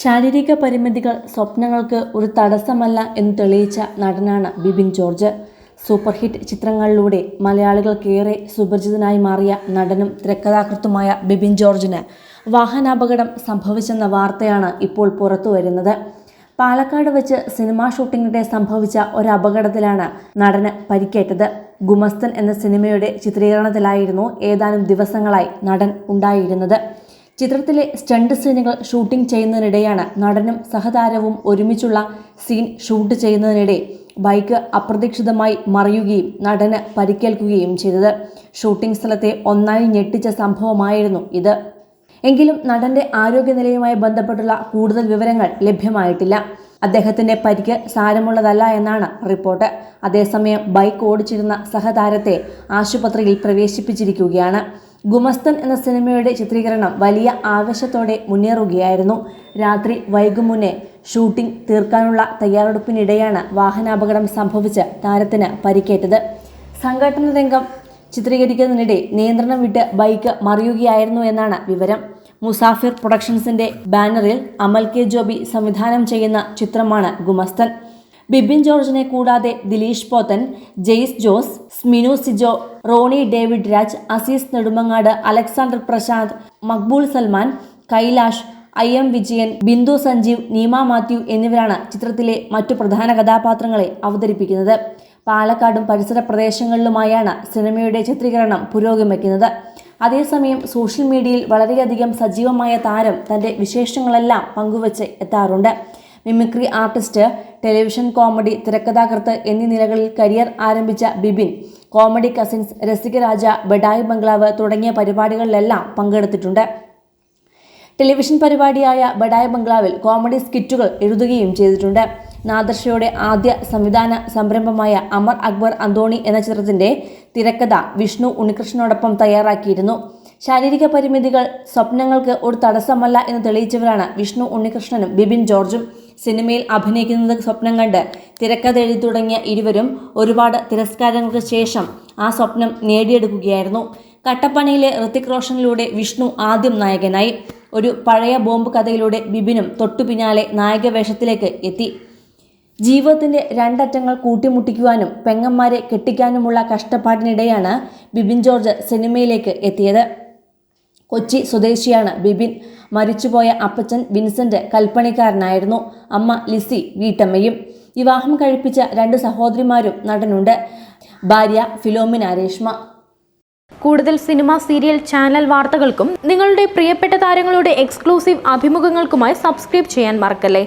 ശാരീരിക പരിമിതികൾ സ്വപ്നങ്ങൾക്ക് ഒരു തടസ്സമല്ല എന്ന് തെളിയിച്ച നടനാണ് ബിബിൻ ജോർജ്. സൂപ്പർ ഹിറ്റ് ചിത്രങ്ങളിലൂടെ മലയാളികൾക്കേറെ സുപരിചിതനായി മാറിയ നടനും തിരക്കഥാകൃത്തുമായ ബിബിൻ ജോർജിന് വാഹനാപകടം സംഭവിച്ചെന്ന വാർത്തയാണ് ഇപ്പോൾ പുറത്തു വരുന്നത്. പാലക്കാട് വെച്ച് സിനിമാ ഷൂട്ടിങ്ങിനിടെ സംഭവിച്ച ഒരു നടന് പരിക്കേറ്റത്. ഗുമസ്തൻ എന്ന സിനിമയുടെ ചിത്രീകരണത്തിലായിരുന്നു ഏതാനും ദിവസങ്ങളായി നടൻ ഉണ്ടായിരുന്നത്. ചിത്രത്തിലെ സ്റ്റണ്ട് സീനുകൾ ഷൂട്ടിംഗ് ചെയ്യുന്നതിനിടെയാണ് നടനും സഹതാരവും ഒരുമിച്ചുള്ള സീൻ ഷൂട്ട് ചെയ്യുന്നതിനിടെ ബൈക്ക് അപ്രതീക്ഷിതമായി മറിയുകയും നടന് പരിക്കേൽക്കുകയും ചെയ്തത്. ഷൂട്ടിംഗ് സ്ഥലത്തെ ഒന്നായി ഞെട്ടിച്ച സംഭവമായിരുന്നു ഇത്. എങ്കിലും നടന്റെ ആരോഗ്യനിലയുമായി ബന്ധപ്പെട്ടുള്ള കൂടുതൽ വിവരങ്ങൾ ലഭ്യമായിട്ടില്ല. അദ്ദേഹത്തിന്റെ പരിക്ക് സാരമുള്ളതല്ല എന്നാണ് റിപ്പോർട്ട്. അതേസമയം ബൈക്ക് ഓടിച്ചിരുന്ന സഹതാരത്തെ ആശുപത്രിയിൽ പ്രവേശിപ്പിച്ചിരിക്കുകയാണ്. ഗുമസ്തൻ എന്ന സിനിമയുടെ ചിത്രീകരണം വലിയ ആവേശത്തോടെ മുന്നേറുകയായിരുന്നു. രാത്രി വൈകും മുന്നേ ഷൂട്ടിംഗ് തീർക്കാനുള്ള തയ്യാറെടുപ്പിനിടെയാണ് വാഹനാപകടം സംഭവിച്ച് താരത്തിന് പരിക്കേറ്റത്. സംഘടന രംഗം ചിത്രീകരിക്കുന്നതിനിടെ നിയന്ത്രണം വിട്ട് ബൈക്ക് മറിയുകയായിരുന്നു എന്നാണ് വിവരം. മുസാഫിർ പ്രൊഡക്ഷൻസിന്റെ ബാനറിൽ അമൽ കെ ജോബി സംവിധാനം ചെയ്യുന്ന ചിത്രമാണ് ഗുമസ്തൻ. ബിബിൻ ജോർജിനെ കൂടാതെ Dileesh Pothan Jaise Jose Sminu Sijo Rony David Raj Azees Nedumangad Alexander Prashanth Maqbool Salman Kailash I M Vijayan Bindu Sanjeev Neema Mathew എന്നിവരാണ് ചിത്രത്തിലെ മറ്റു പ്രധാന കഥാപാത്രങ്ങളെ അവതരിപ്പിക്കുന്നത്. പാലക്കാടും പരിസര പ്രദേശങ്ങളിലുമായാണ് സിനിമയുടെ ചിത്രീകരണം പുരോഗമിക്കുന്നത്. അതേസമയം സോഷ്യൽ മീഡിയയിൽ വളരെയധികം സജീവമായ താരം തന്റെ വിശേഷങ്ങളെല്ലാം പങ്കുവച്ച് എത്താറുണ്ട്. മിമിക്രി ആർട്ടിസ്റ്റ് ടെലിവിഷൻ കോമഡി തിരക്കഥാകൃത്ത് എന്നീ നിലകളിൽ കരിയർ ആരംഭിച്ച ബിബിൻ കോമഡി കസിൻസ് രസികരാജ ബഡായി ബംഗ്ലാവ് തുടങ്ങിയ പരിപാടികളിലെല്ലാം പങ്കെടുത്തിട്ടുണ്ട്. ടെലിവിഷൻ പരിപാടിയായ ബഡായ ബംഗ്ലാവിൽ കോമഡി സ്കിറ്റുകൾ എഴുതുകയും ചെയ്തിട്ടുണ്ട്. നാദർഷയുടെ ആദ്യ സംവിധാന സംരംഭമായ അമർ അക്ബർ അന്തോണി എന്ന ചിത്രത്തിന്റെ തിരക്കഥ വിഷ്ണു ഉണ്ണികൃഷ്ണനോടൊപ്പം തയ്യാറാക്കിയിരുന്നു. ശാരീരിക പരിമിതികൾ സ്വപ്നങ്ങൾക്ക് ഒരു തടസ്സമല്ല എന്ന് തെളിയിച്ചവരാണ് വിഷ്ണു ഉണ്ണികൃഷ്ണനും ബിബിൻ ജോർജും. സിനിമയിൽ അഭിനയിക്കുന്നത് സ്വപ്നം കണ്ട് തിരക്കഥ എഴുതി തുടങ്ങിയ ഇരുവരും ഒരുപാട് തിരസ്കാരങ്ങൾക്ക് ശേഷം ആ സ്വപ്നം നേടിയെടുക്കുകയായിരുന്നു. കട്ടപ്പനയിലെ ഋത്തിക് റോഷനിലൂടെ വിഷ്ണു ആദ്യം നായകനായി. ഒരു പഴയ ബോംബ് കഥയിലൂടെ ബിബിനും തൊട്ടു പിന്നാലെ നായക വേഷത്തിലേക്ക് എത്തി. ജീവിതത്തിന്റെ രണ്ടറ്റങ്ങൾ കൂട്ടിമുട്ടിക്കുവാനും പെങ്ങന്മാരെ കെട്ടിക്കാനുമുള്ള കഷ്ടപ്പാടിനിടെയാണ് ബിബിൻ ജോർജ് സിനിമയിലേക്ക് എത്തിയത്. കൊച്ചി സ്വദേശിയാണ് ബിബിൻ മരിച്ചുപോയ അപ്പച്ചൻ വിൻസെന്റ് കൽപ്പണിക്കാരനായിരുന്നു. അമ്മ ലിസി വീട്ടമ്മയും. വിവാഹം കഴിപ്പിച്ച രണ്ട് സഹോദരിമാരും നടനുണ്ട്. ഭാര്യ ഫിലോമിന രേഷ്മ. കൂടുതൽ സിനിമ സീരിയൽ ചാനൽ വാർത്തകൾക്കും നിങ്ങളുടെ പ്രിയപ്പെട്ട താരങ്ങളുടെ എക്സ്ക്ലൂസീവ് അഭിമുഖങ്ങൾക്കുമായി സബ്സ്ക്രൈബ് ചെയ്യാൻ മറക്കല്ലേ?